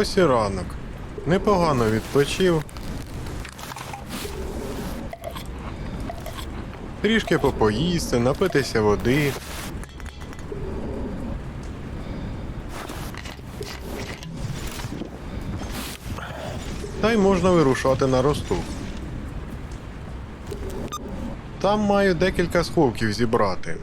Ось і ранок. Непогано відпочив. Трішки попоїсти, напитися води. Та й можна вирушати на росту. Там маю декілька сховків зібрати.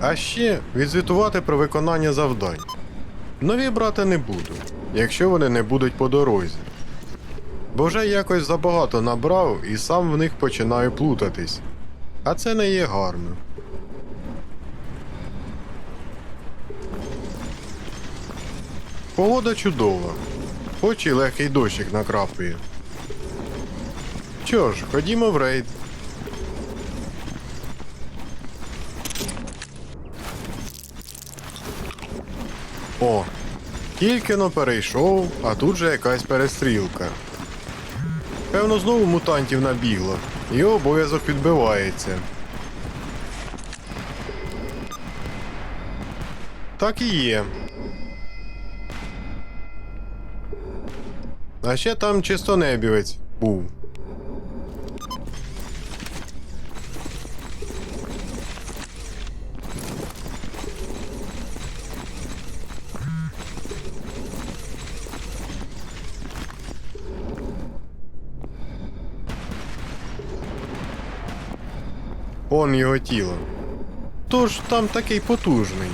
А ще відзвітувати про виконання завдань. Нові брати не буду, якщо вони не будуть по дорозі. Бо вже якось забагато набрав і сам в них починаю плутатись. А це не є гарно. Погода чудова, хоч і легкий дощик накрапує. Що ж, ходімо в рейд. О, тільки но перейшов, а тут же якась перестрілка. Певно, знову мутантів набігло, і обов'язок відбивається. Так і є. А ще там чистонебівець був. Он його тіло. Тож там такий потужний.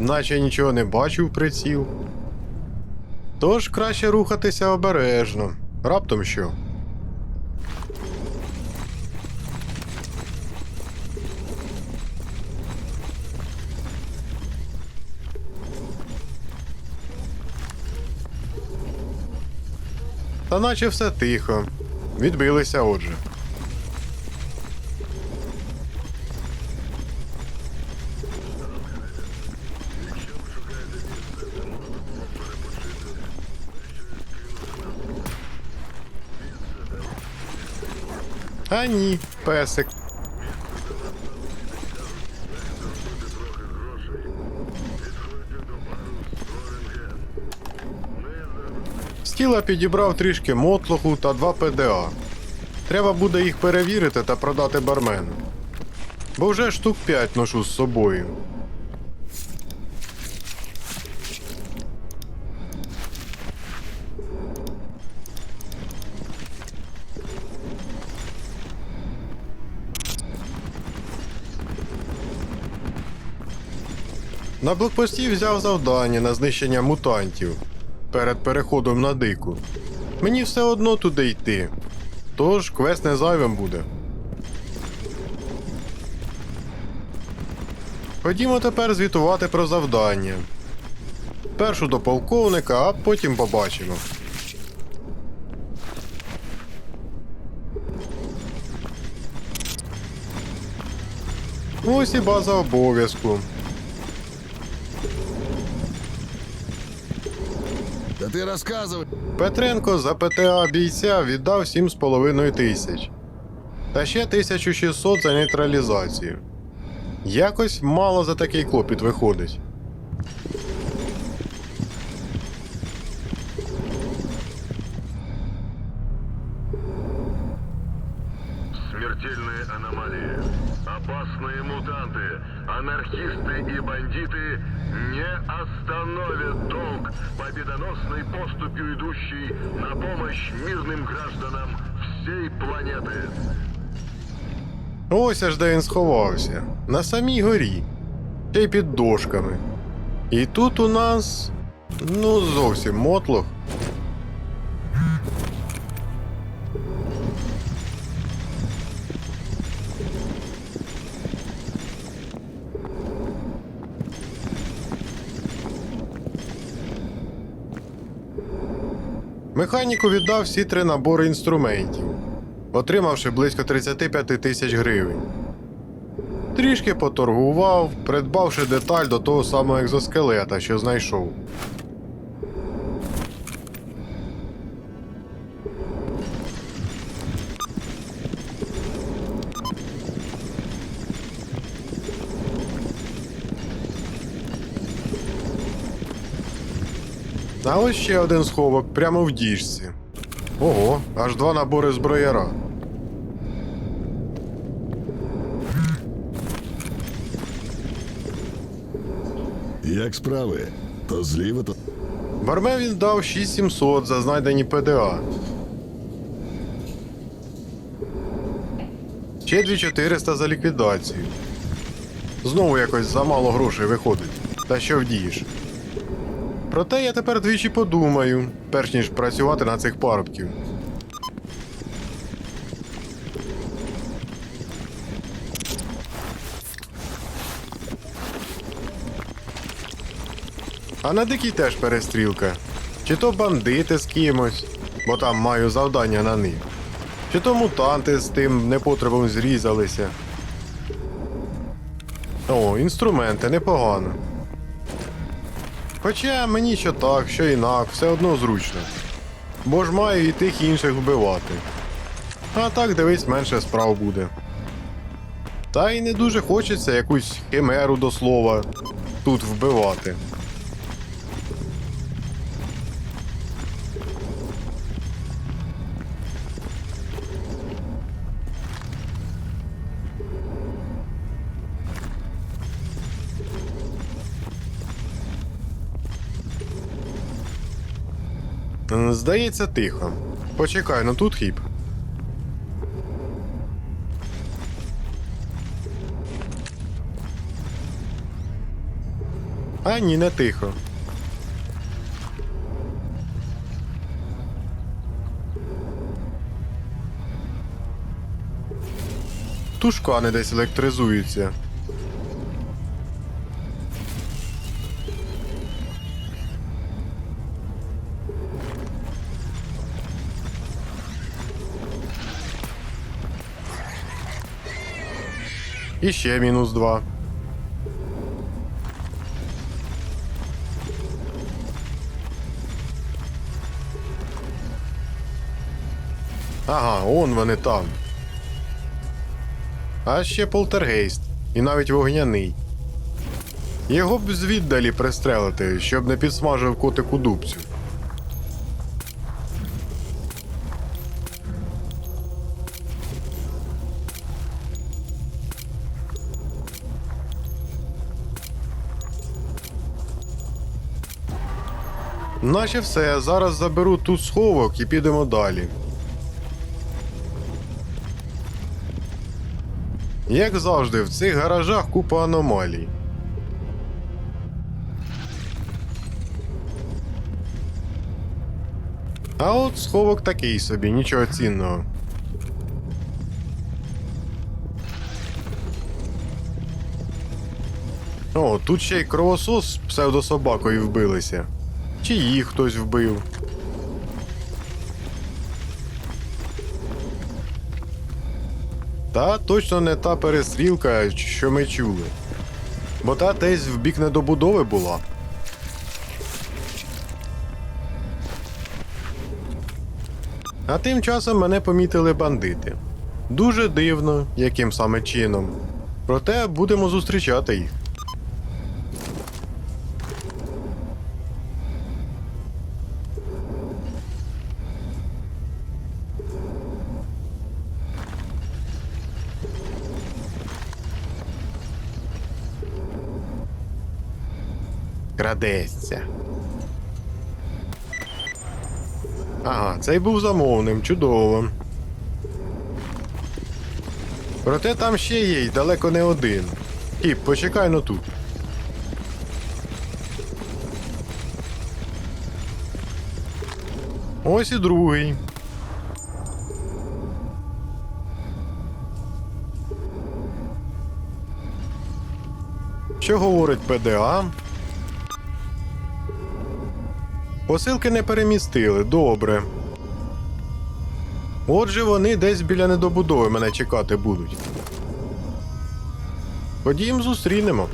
Наче нічого не бачив приціл. Тож краще рухатися обережно. Раптом що. Та наче все тихо. Відбилися отже. А ні, песик. Тіла підібрав трішки мотлоху та два ПДА. Треба буде їх перевірити та продати бармену. Бо вже штук 5 ношу з собою. На блокпості взяв завдання на знищення мутантів перед переходом на дику. Мені все одно туди йти. Тож квест не зайвим буде. Ходімо тепер звітувати про завдання. Першу до полковника, а потім побачимо. Ось і база обов'язку. Да ты рассказывай. Петренко за ПТА бійця віддав 7,5 тисяч. Та ще 1600 за нейтралізацію. Якось мало за такий клопіт виходить. Смертельные аномалии. Опасные мутанты, анархисты и бандиты не остановят долг победоносной поступью идущей на помощь мирным гражданам всей планеты. Ось аж де він сховався. На самій горі. Та й під дошками. І тут у нас. Ну, зовсім мотлох. Механіку віддав всі три набори інструментів, отримавши близько 35 тисяч гривень. Трішки поторгував, придбавши деталь до того самого екзоскелета, що знайшов. А ось ще один сховок прямо в діжці. Ого, аж два набори зброяра. Як справи? То зліва, то. Барме він дав 6700 за знайдені ПДА. Ще 2400 за ліквідацію. Знову якось замало грошей виходить. Та що вдієш? Проте я тепер двічі подумаю, перш ніж працювати на цих парубків. А на дикій теж перестрілка. Чи то бандити з кимось, бо там маю завдання на них. Чи то мутанти з тим непотребом зрізалися. О, інструменти непогано. Хоча мені що так, що інак, все одно зручно. Бо ж маю і тих інших вбивати. А так дивись, менше справ буде. Та й не дуже хочеться якусь химеру до слова тут вбивати. Здається, тихо. Почекай, ну тут хіп. А ні, не тихо. Тушкани десь електризуються. І ще мінус два. Ага, он вони там. А ще полтергейст. І навіть вогняний. Його б звіддалі пристрелити, щоб не підсмажив котику дубцю. Наче все, зараз заберу тут сховок і підемо далі. Як завжди, в цих гаражах купа аномалій. А от сховок такий собі, нічого цінного. О, тут ще й кровосос з псевдособакою вбилися. Чи їх хтось вбив. Та точно не та перестрілка, що ми чули. Бо та десь в бік недобудови була. А тим часом мене помітили бандити. Дуже дивно, яким саме чином. Проте будемо зустрічати їх. Крадеться. Ага, цей був замовним, чудово. Проте там ще є й далеко не один. Кіп, почекай ну тут. Ось і другий. Що говорить ПДА? Посилки не перемістили, добре. Отже, вони десь біля недобудови мене чекати будуть. Ходім зустрінемо.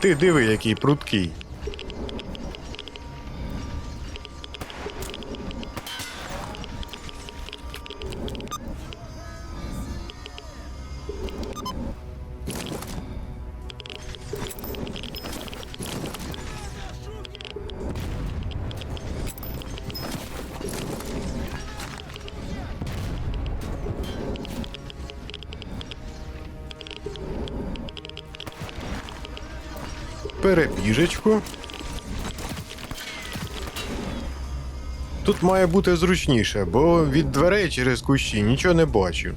Ти диви, який пруткий. Перепіжечку. Тут має бути зручніше, бо від дверей через кущі нічого не бачу.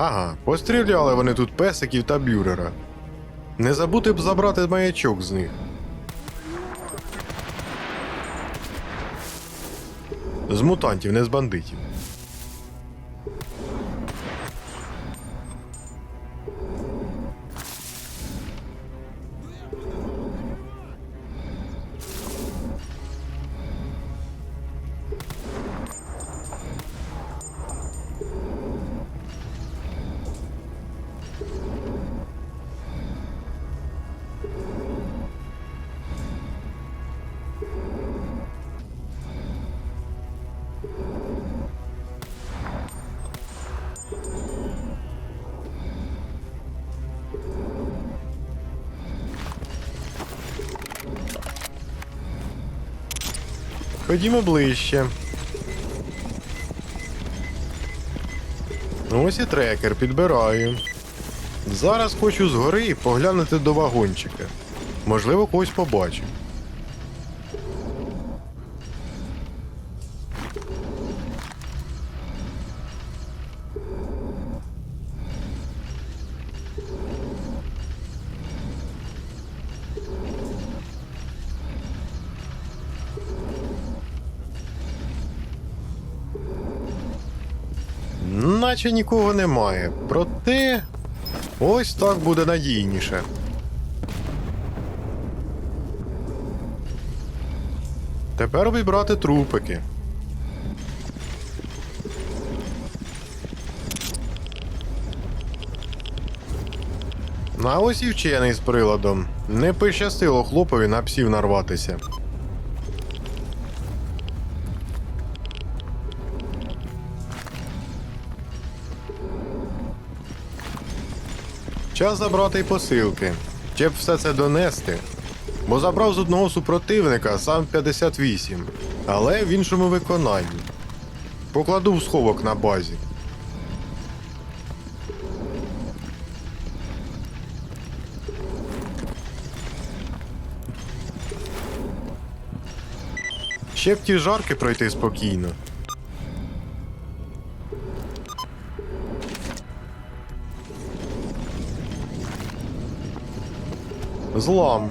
Ага, постріляли вони тут песиків та бюрера. Не забути б забрати маячок з них. З мутантів, не з бандитів. Ходімо ближче. Ось і трекер підбираю. Зараз хочу згори поглянути до вагончика. Можливо, когось побачу. Наче нікого немає. Проте ось так буде надійніше. Тепер вибрати трупики. На ось і вчений з приладом. Не пощастило хлопові на псів нарватися. Час забрати й посилки. Ще б все це донести. Бо забрав з одного супротивника сам 58, але в іншому виконанні. Покладу в сховок на базі. Ще б ті жарки пройти спокійно. Злам.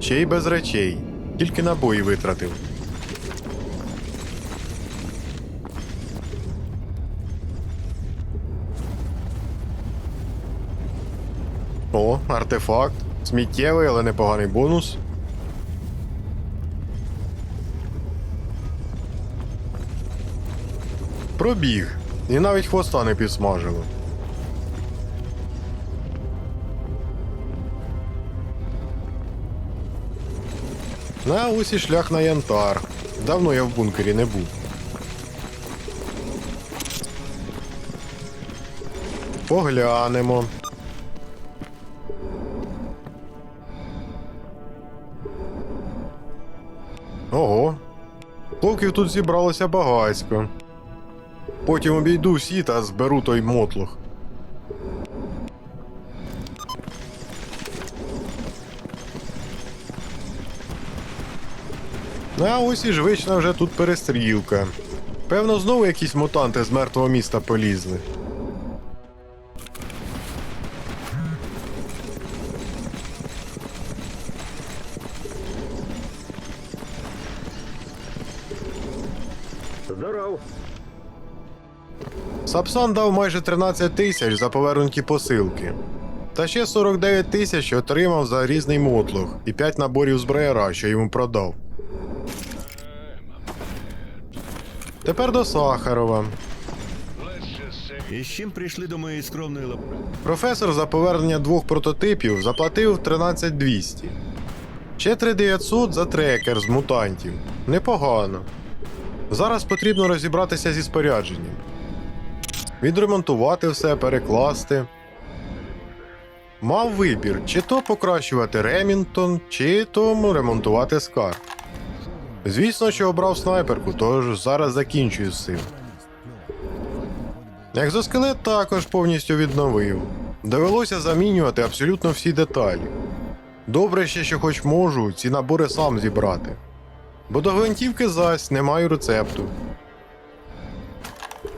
Ще без речей. Тільки набої витратив. О, артефакт. Сміттєвий, але непоганий бонус. Пробіг. І навіть хвоста не підсмажило. На ось і шлях на янтар. Давно я в бункері не був. Поглянемо. Ого. Хлопків тут зібралося багацько. Потім обійду всі та зберу той мотлох. А ось і жвична вже тут перестрілка. Певно, знову якісь мутанти з мертвого міста полізли. Здоров. Сапсан дав майже 13 тисяч за повернуті посилки. Та ще 49 тисяч отримав за різний мотлох і 5 наборів зброяра, що йому продав. Тепер до Сахарова. І з чим прийшли до моєї скромної лап... Професор за повернення двох прототипів заплатив 13200. Ще 3900 за трекер з мутантів. Непогано. Зараз потрібно розібратися зі спорядженням. Відремонтувати все, перекласти. Мав вибір, чи то покращувати Ремінтон, чи то ремонтувати Скар. Звісно, що обрав снайперку, тож зараз закінчую з цим. Екзоскелет також повністю відновив. Довелося замінювати абсолютно всі деталі. Добре ще, що хоч можу ці набори сам зібрати. Бо до гвинтівки зась не маю рецепту.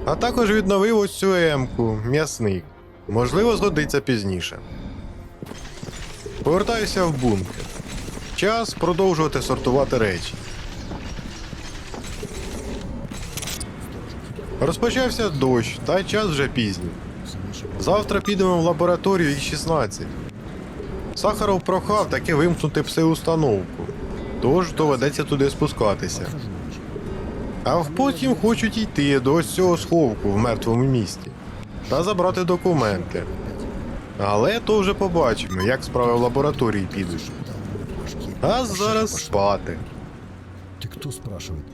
А також відновив ось цю емку, м'ясник. Можливо, згодиться пізніше. Повертаюся в бункер. Час продовжувати сортувати речі. Розпочався дощ, та й час вже пізній. Завтра підемо в лабораторію і 16. Сахаров прохав таки вимкнути пси-установку, тож доведеться туди спускатися. А потім хочуть йти до ось цього сховку в мертвому місті та забрати документи. Але то вже побачимо, як справи в лабораторії підуть. А зараз спати. Ти хто спрашивает?